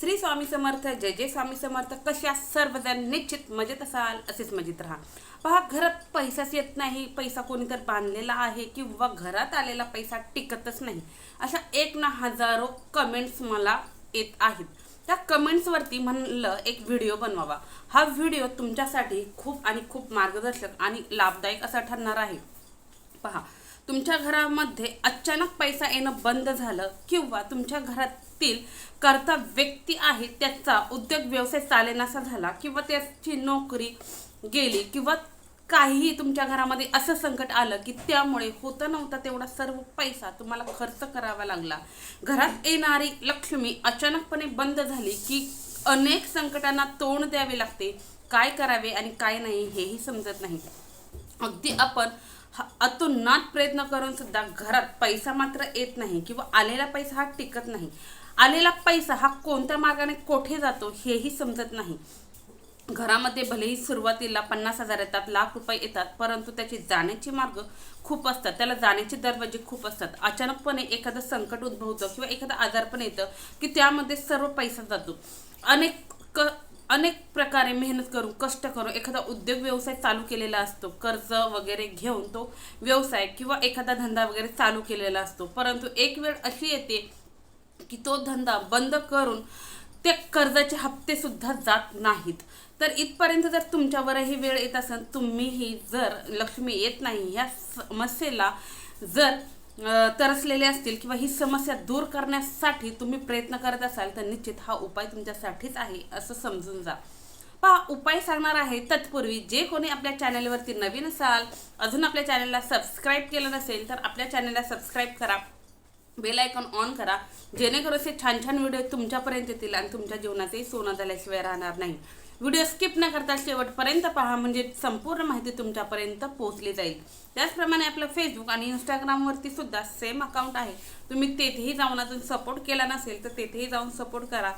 श्री स्वामी समर्थ जय जय स्वामी समर्थ. कशा सर्वजण निश्चित मजेत असाल असेच मजेत राहा. पहा घरात पैसाच येत नाही. पैसा कोणी तर बांधलेला आहे किंवा घरात आलेला पैसा टिकतच नाही. अशा एक ना हजारो कमेंट्स मला येत आहेत. त्या कमेंट्सवरती म्हणलं एक व्हिडिओ बनवावा. हा व्हिडिओ तुमच्यासाठी खूप आणि खूप मार्गदर्शक आणि लाभदायक असा ठरणार आहे. पहा तुमच्या घरामध्ये अचानक पैसा येणं बंद झालं किंवा तुमच्या घरातील करता व्यक्ती आहे त्याचा उद्योग व्यवसाय चालेनासा झाला किंवा त्याची नोकरी गेली किंवा काहीही तुमच्या घरामध्ये असं संकट आलं की त्यामुळे होता नव्हता तेवढा सर्व पैसा तुम्हाला खर्च करावा लागला. घरात येणारी लक्ष्मी अचानकपणे बंद झाली की अनेक संकटांना तोंड द्यावे लागते. काय करावे आणि काय नाही हेही समजत नाही. अगदी आपण हा अतोनात प्रयत्न करून सुद्धा घरात पैसा मात्र येत नाही किंवा आलेला पैसा हा टिकत नाही. आलेला पैसा हा कोणत्या मार्गाने कोठे जातो हेही समजत नाही. घरामध्ये भलेही सुरुवातीला पन्नास हजार येतात लाख रुपये येतात परंतु त्याची जाण्याची मार्ग खूप असतात. त्याला जाण्याचे दरवाजे खूप असतात. अचानकपणे एखादं संकट उद्भवतं किंवा एखादं आजारपण येतं की त्यामध्ये सर्व पैसा जातो. अनेक क अनेक प्रकारे मेहनत करून कष्ट करून एखादा उद्योग व्यवसाय चालू केलेला असतो. कर्ज वगैरे घेऊन तो व्यवसाय किंवा एखादा धंदा वगैरे चालू केलेला असतो. परंतु एक वेळ अशी येते की तो धंदा बंद करून ते कर्जाचे हप्ते सुद्धा जात नाहीत. तर इथपर्यंत जर तुमच्यावरही वेळ येत असेल तुम्हीही जर लक्ष्मी येत नाही ह्या समस्येला जर तरसलेले असतील किंवा ही समस्या दूर करण्यासाठी तुम्ही प्रयत्न करत असाल तर निश्चित हा उपाय तुमच्यासाठीच आहे असं समजून जा. पहा उपाय सांगणार आहे तत्पूर्वी जे कोणी आपल्या चॅनलवरती नवीन असाल अजून आपल्या चॅनलला सबस्क्राईब केलं नसेल तर आपल्या चॅनलला सबस्क्राईब करा. बेल आयकॉन ऑन करा जेणेकरून असे छान छान व्हिडिओ तुमच्यापर्यंत येतील आणि तुमच्या जीवनातही सोनं झाल्याशिवाय राहणार नाही. व्हिडिओ स्किप न करता शेवटपर्यंत पहा म्हणजे संपूर्ण माहिती तुमच्यापर्यंत पोहोचली जाईल. त्याचप्रमाणे आपलं फेसबुक आणि इंस्टाग्रामवरती सुद्धा सेम अकाउंट आहे. तुम्ही तेथेही जाऊन अजून सपोर्ट केला नसेल तर तेथेही जाऊन सपोर्ट करा.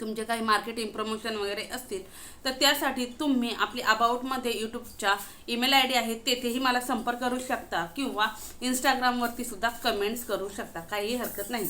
तुमचे काही मार्केटिंग प्रमोशन वगैरे असतील तर त्यासाठी तुम्ही आपली अबाउटमध्ये यूट्यूबच्या ईमेल आय डी आहे तेथेही मला संपर्क करू शकता किंवा इंस्टाग्रामवरती सुद्धा कमेंट्स करू शकता. काहीही हरकत नाही.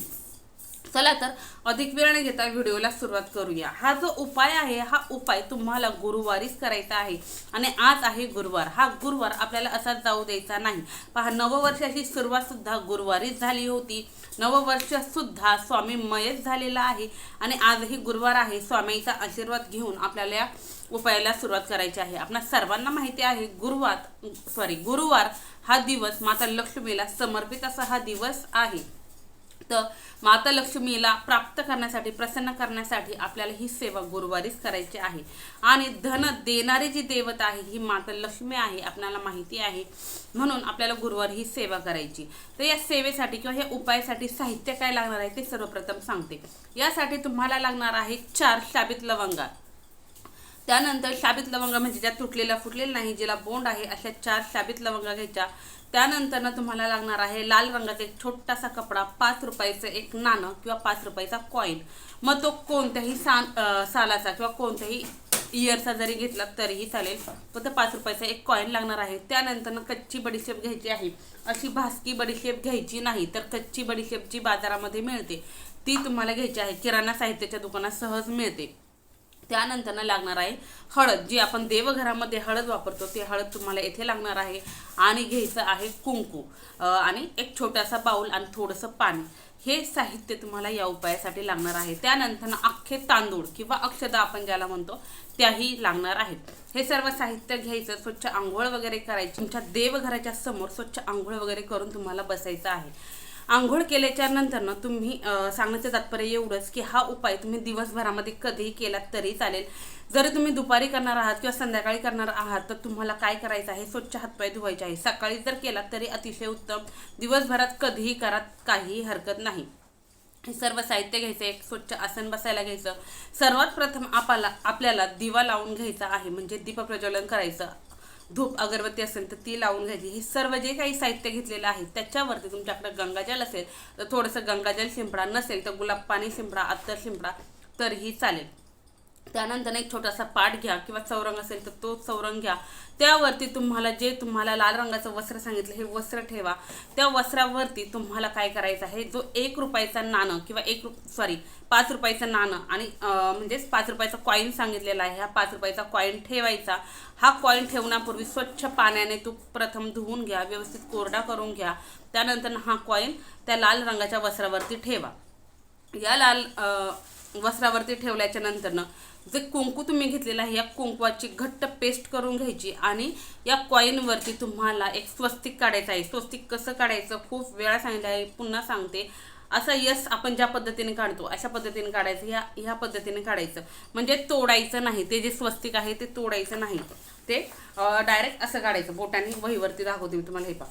चला तर अधिक वेळ न घेता व्हिडिओला सुरुवात करूया. हा जो उपाय आहे हा उपाय तुम्हाला गुरुवारीच करायचा आहे आणि आज आहे गुरुवार. हा गुरुवार आपल्याला असाच जाऊ द्यायचा नाही. पहा नववर्षाची सुरुवातसुद्धा गुरुवारीच झाली होती. नववर्षसुद्धा स्वामीमयच झालेला आहे आणि आजही गुरुवार आहे. स्वामीचा आशीर्वाद घेऊन आपल्याला या उपायाला सुरुवात करायची आहे. आपणा सर्वांना माहिती आहे गुरुवार सॉरी गुरुवार हा दिवस माता लक्ष्मीला समर्पित असा हा दिवस आहे. तर माता लक्ष्मीला प्राप्त करण्यासाठी प्रसन्न करण्यासाठी आपल्याला ही सेवा गुरुवारीच करायची आहे. आणि धन देणारी जी देवता आहे ही माता लक्ष्मी आहे आपल्याला माहिती आहे. म्हणून आपल्याला गुरुवारी ही सेवा करायची. तर या सेवेसाठी किंवा या उपायासाठी साहित्य काय लागणार आहे ते सर्वप्रथम सांगते. यासाठी तुम्हाला लागणार आहे चार साबित लवंगा. त्यानंतर शाबित लवंगा म्हणजे ज्या तुटलेल्या फुटलेला नाही ज्याला बोंड आहे अशा चार शाबित लवंगा घ्यायच्या. त्यानंतर ना तुम्हाला लागणार आहे लाल रंगाचा एक छोटासा कपडा पाच रुपयाचं एक नाणं किंवा पाच रुपयाचा कॉईन मग तो कोणत्याही सान सालाचा किंवा कोणत्याही इयरचा जरी घेतला तरीही चालेल. फक्त पाच रुपयाचा एक कॉईन लागणार आहे. त्यानंतर ना कच्ची बडीशेप घ्यायची आहे. अशी भासकी बडीशेप घ्यायची नाही तर कच्ची बडीशेप जी बाजारामध्ये मिळते ती तुम्हाला घ्यायची आहे. किराणा साहित्याच्या दुकानात सहज मिळते. त्यानंतर लागणार आहे हळद. जी आपण देवघरामध्ये हळद वापरतो ते हळद तुम्हाला येथे लागणार आहे. आणि घ्यायचं आहे कुंकू. आणि एक छोटासा बाऊल आणि थोडंसं पाणी. हे साहित्य तुम्हाला या उपायासाठी लागणार आहे. त्यानंतर अख्खे तांदूळ किंवा अक्षदा आपण ज्याला म्हणतो त्याही लागणार आहेत. हे सर्व साहित्य घ्यायचं स्वच्छ आंघोळ वगैरे करायची. तुमच्या देवघराच्या समोर स्वच्छ आंघोळ वगैरे करून तुम्हाला बसायचं आहे. आंघोळ केल्याच्यानंतर ना तुम्ही सांगण्याचं तात्पर्य एवढंच की हा उपाय तुम्ही दिवसभरामध्ये कधीही केलात तरी चालेल. जरी तुम्ही दुपारी करणार आहात किंवा संध्याकाळी करणार आहात तर तुम्हाला काय करायचं आहे? स्वच्छ हातपाय धुवायचे आहे. सकाळी जर केलात तरी अतिशय उत्तम. दिवसभरात कधीही करात काहीही हरकत नाही. हे सर्व साहित्य घ्यायचं एक स्वच्छ आसन बसायला घ्यायचं. सर्वात प्रथम आपल्याला आपल्याला दिवा लावून घ्यायचा आहे म्हणजे दीपप्रज्वलन करायचं. धूप अगरबत्ती असेल तर ती लावून घ्यायची. हे सर्व जे काही साहित्य घेतलेलं आहे त्याच्यावरती तुमच्याकडे गंगाजल असेल तर थोडंसं गंगाजल शिंपडा नसेल तर गुलाब पाणी शिंपडा अत्तर शिंपडा तरीही चालेल. त्यानंतर एक छोटासा पाट घ्या किंवा चौरंग असेल तर तो चौरंग घ्या. त्यावरती तुम्हाला जे तुम्हाला लाल रंगाचं वस्त्र सांगितलं हे वस्त्र ठेवा. त्या वस्त्रावरती तुम्हाला काय करायचं आहे? जो एक रुपयाचा नाणं किंवा एक रु सॉरी पाच रुपयाचं नाणं आणि म्हणजेच पाच रुपयाचा कॉईन सांगितलेला आहे. हा पाच रुपयाचा कॉईन ठेवायचा. हा कॉईन ठेवण्यापूर्वी स्वच्छ पाण्याने तो प्रथम धुवून घ्या व्यवस्थित कोरडा करून घ्या. त्यानंतर हा कॉईन त्या लाल रंगाच्या वस्त्रावरती ठेवा. या लाल वस्त्रावरती ठेवल्याच्या नंतरनं जे कुंकू तुम्ही घेतलेलं आहे या कुंकवाची घट्ट पेस्ट करून घ्यायची आणि या कॉईनवरती तुम्हाला एक स्वस्तिक काढायचं आहे. स्वस्तिक कसं काढायचं? खूप वेळा सांगितलं आहे पुन्हा सांगते. असं यस आपण ज्या पद्धतीने काढतो अशा पद्धतीने काढायचं ह्या ह्या पद्धतीने काढायचं. म्हणजे तोडायचं नाही. ते जे स्वस्तिक आहे ते तोडायचं नाही. ते डायरेक्ट असं काढायचं. बोटाने वहीवरती दाखवते मी तुम्हाला हे पा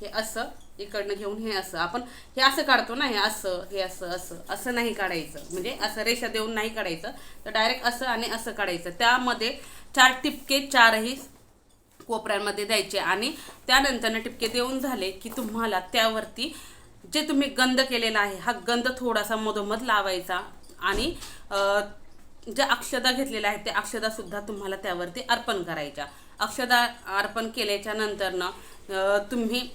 हे असं इकडनं घेऊन हे असं. आपण हे असं काढतो ना हे असं हे असं असं. असं नाही काढायचं. म्हणजे असं रेषा देऊन नाही काढायचं. तर डायरेक्ट असं आणि असं काढायचं. त्यामध्ये चार टिपके चारही कोपऱ्यांमध्ये द्यायचे आणि त्यानंतरनं टिपके देऊन झाले की तुम्हाला त्यावरती जे तुम्ही गंध केलेला आहे हा गंध थोडासा मधोमध लावायचा आणि जे ज्या अक्षदा घेतलेल्या आहेत त्या अक्षदासुद्धा तुम्हाला त्यावरती अर्पण करायच्या. अक्षदा अर्पण केल्याच्या नंतरनं तुम्ही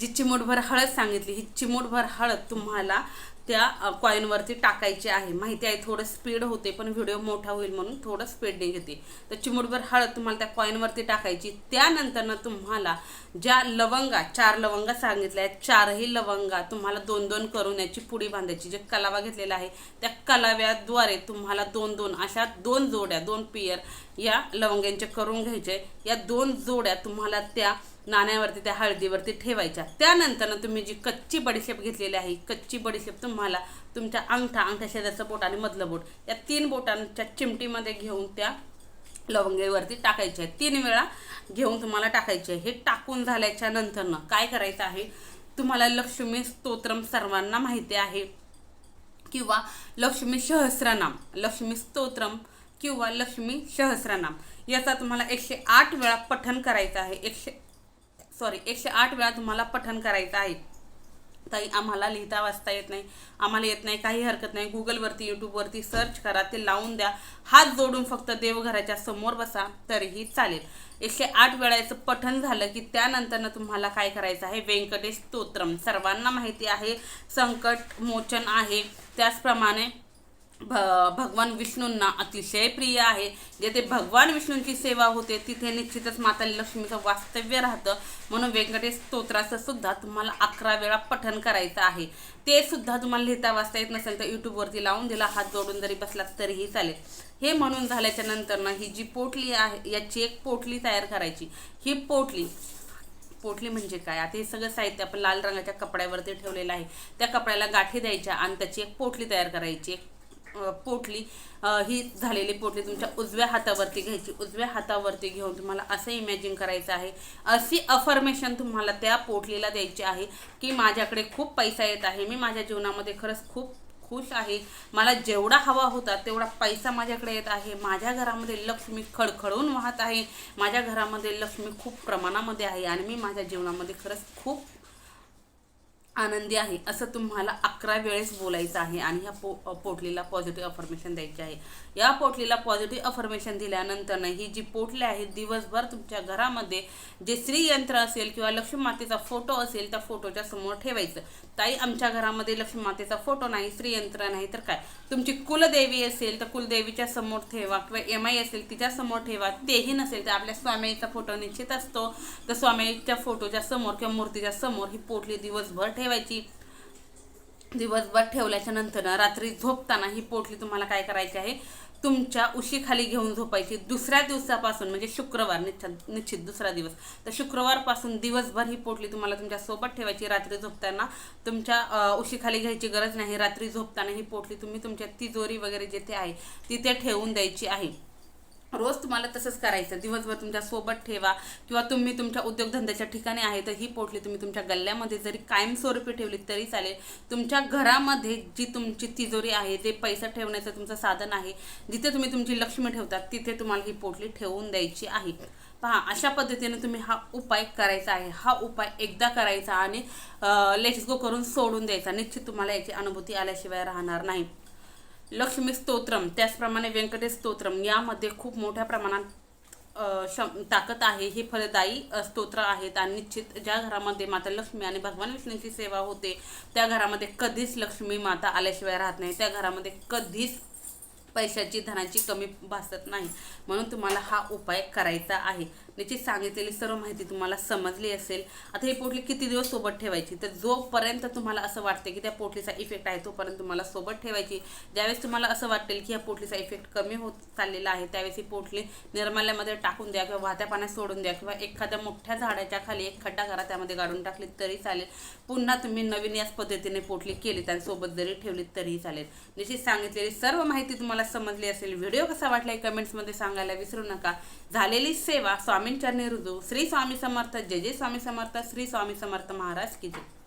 जी चिमूटभर हळद सांगितली ही चिमूटभर हळद तुम्हाला त्या कॉईनवरती टाकायची आहे. माहिती आहे थोडं स्पीड होते पण व्हिडिओ मोठा होईल म्हणून थोडं स्पीडने घेते. तर चिमूटभर हळद तुम्हाला त्या कॉईनवरती टाकायची. त्यानंतरनं तुम्हाला ज्या लवंगा चार लवंगा सांगितल्या आहेत चारही लवंगा तुम्हाला दोन दोन करून याची पुडी बांधायची. जे कलावा घेतलेला आहे त्या कलाव्याद्वारे तुम्हाला दोन दोन अशा दोन जोड्या दोन पियर या लवंग्यांचे करून घ्यायचे. या दोन जोड्या तुम्हाला त्या नाण्यावरती त्या हळदीवरती ठेवायच्या. त्यानंतर तुम्ही जी कच्ची बडीशेप घेतलेली आहे कच्ची बडीशेप तुम्हाला तुमच्या अंगठा अंगठा शेजारचं बोट आणि मधलं बोट या तीन बोटांच्या चिमटीमध्ये घेऊन त्या लवंगेवरती टाकायचे. आहे तीन वेळा घेऊन तुम्हाला टाकायचे. आहे हे टाकून झाल्याच्या नंतरनं काय करायचं आहे? तुम्हाला लक्ष्मी स्तोत्रम सर्वांना माहिती आहे. किंवा लक्ष्मी सहस्रनाम लक्ष्मी स्तोत्रम किंवा लक्ष्मी सहस्रनाम. याचा तुम्हाला एकशे आठ वेळा पठन करायचं आहे. एकशे सॉरी एकशे आठ वेळा तुम्हाला पठन करायचं आहे. ताई आम्हाला लिहिता वाचता येत नाही. आम्हाला येत नाही काही हरकत नाही. गुगलवरती यूट्यूबवरती सर्च करा. ते लावून द्या. हात जोडून फक्त देवघराच्या समोर बसा तरीही चालेल. एकशे आठ वेळा याचं पठण झालं की त्यानंतरनं तुम्हाला काय करायचं आहे? व्यंकटेश स्तोत्रम. सर्वांना माहिती आहे संकट मोचन आहे. त्याचप्रमाणे भ भगवान विष्णूंना अतिशय प्रिय आहे. जेथे भगवान विष्णूंची सेवा होते तिथे निश्चितच माता लक्ष्मीचं वास्तव्य राहतं. म्हणून व्यंकटेश स्तोत्राचं सुद्धा तुम्हाला अकरा वेळा पठण करायचं आहे. ते सुद्धा तुम्हाला लिहिता वाचता येत नसेल तर यूट्यूबवरती लावून दिला हात जोडून जरी बसलात तरीही चालेल. हे म्हणून झाल्याच्या नंतरनं ही जी पोटली आहे याची एक पोटली तयार करायची. ही पोटली पोटली म्हणजे काय? आता हे सगळं साहित्य आपण लाल रंगाच्या कपड्यावरती ठेवलेलं आहे. त्या कपड्याला गाठी द्यायच्या आणि त्याची एक पोटली तयार करायची एक पोटली ही झालेली पोटली तुमच्या उजव्या हातावरती घ्यायची. उजव्या हातावरती घेऊन तुम्हाला असं इमॅजिन करायचं आहे. अशी अफर्मेशन तुम्हाला त्या पोटलीला द्यायची आहे की माझ्याकडे खूप पैसा येत आहे. मी माझ्या जीवनामध्ये खरंच खूप खुश आहे. मला जेवढा हवा होता तेवढा पैसा माझ्याकडे येत आहे. माझ्या घरामध्ये लक्ष्मी खळखळून वाहत आहे. माझ्या घरामध्ये लक्ष्मी खूप प्रमाणामध्ये आहे आणि मी माझ्या जीवनामध्ये खरंच खूप आनंदी आहे असं तुम्हाला अकरा वेळेस बोलायचं आहे आणि ह्या पो पोटलीला पॉझिटिव्ह अफर्मेशन द्यायची आहे. या पोटलीला पॉझिटिव्ह अफर्मेशन दिल्यानंतर ही जी पोटली आहे दिवसभर तुमच्या घरामध्ये जे श्रीयंत्र असेल किंवा लक्ष्मी मातेचा फोटो असेल त्या फोटोच्या समोर ठेवायचं. ताई आमच्या घरामध्ये लक्ष्मी मातेचा फोटो नाही श्रीयंत्र नाही तर काय? तुमची कुलदेवी असेल तर कुलदेवीच्या समोर ठेवा किंवा एम आय असेल तिच्या समोर ठेवा. तेही नसेल तर आपल्या स्वामीचा फोटो निश्चित असतो. तर स्वामीच्या फोटोच्या समोर किंवा मूर्तीच्या समोर ही पोटली दिवसभर ठेवा ठेवायची. दिवसभर ठेवल्याच्या नंतर रात्री झोपताना ही पोटली तुम्हाला काय करायची आहे? तुमच्या उशीखाली घेऊन झोपायची. दुसऱ्या दिवसापासून म्हणजे शुक्रवार निश्चित निश्चित दुसरा दिवस. तर शुक्रवारपासून दिवसभर ही पोटली तुम्हाला तुमच्यासोबत ठेवायची. रात्री झोपताना तुमच्या उशीखाली घ्यायची गरज नाही. रात्री झोपताना ही पोटली तुम्ही तुमच्या तिजोरी वगैरे जिथे आहे तिथे ठेवून द्यायची आहे. रोज तुम्हाला तसंच करायचं. दिवसभर तुमच्यासोबत ठेवा किंवा तुम्ही तुमच्या उद्योगधंद्याच्या ठिकाणी आहे तर ही पोटली तुम्ही तुमच्या गल्ल्यामध्ये जरी कायमस्वरूपी ठेवली तरी चालेल. तुमच्या घरामध्ये जी तुमची तिजोरी आहे जे पैसा ठेवण्याचं तुमचं साधन आहे जिथे तुम्ही तुमची लक्ष्मी ठेवतात तिथे तुम्हाला ही पोटली ठेवून द्यायची आहे. पहा अशा पद्धतीने तुम्ही हा उपाय करायचा आहे. हा उपाय एकदा करायचा आणि लेट्स गो करून सोडून द्यायचा. निश्चित तुम्हाला याची अनुभूती आल्याशिवाय राहणार नाही. लक्ष्मी स्तोत्रम त्याचप्रमाणे व्यंकटेश स्तोत्रम यामध्ये खूप मोठ्या प्रमाणात क्षम शम ताकद आहे ही फलदायी स्तोत्र आहेत. आणि निश्चित ज्या घरामध्ये माता लक्ष्मी आणि भगवान विष्णूंची सेवा होते त्या घरामध्ये कधीच लक्ष्मी माता आल्याशिवाय राहत नाही. त्या घरामध्ये कधीच पैशाची धनाची कमी भासत नाही. म्हणून तुम्हाला हा उपाय करायचा आहे. निश्चित सांगितलेली सर्व माहिती तुम्हाला समजली असेल. आता ही पोटली किती दिवस सोबत ठेवायची? तर जोपर्यंत तुम्हाला असं वाटते की त्या पोटलीचा इफेक्ट आहे तोपर्यंत तुम्हाला सोबत ठेवायची. ज्यावेळेस तुम्हाला असं वाटेल की या पोटलीचा इफेक्ट कमी होत चाललेला आहे त्यावेळेस ही पोटली निर्माल्यामध्ये टाकून द्या किंवा वाहत्या पाण्यात सोडून द्या किंवा एखाद्या मोठ्या झाडाच्या खाली एक खड्डा करा त्यामध्ये गाडून टाकली तरी चालेल. पुन्हा तुम्ही नवीन याच पद्धतीने पोटली केली त्यासोबत जरी ठेवली तरीही चालेल. निश्चित सांगितलेली सर्व माहिती तुम्हाला समजली असेल. व्हिडिओ कसा वाटला हे कमेंट्समध्ये सांगायला विसरू नका. झालेली सेवा स्वामी स्वामींच्या रुजू श्री स्वामी समर्थ जय जय स्वामी समर्थ श्री स्वामी समर्थ महाराज की जय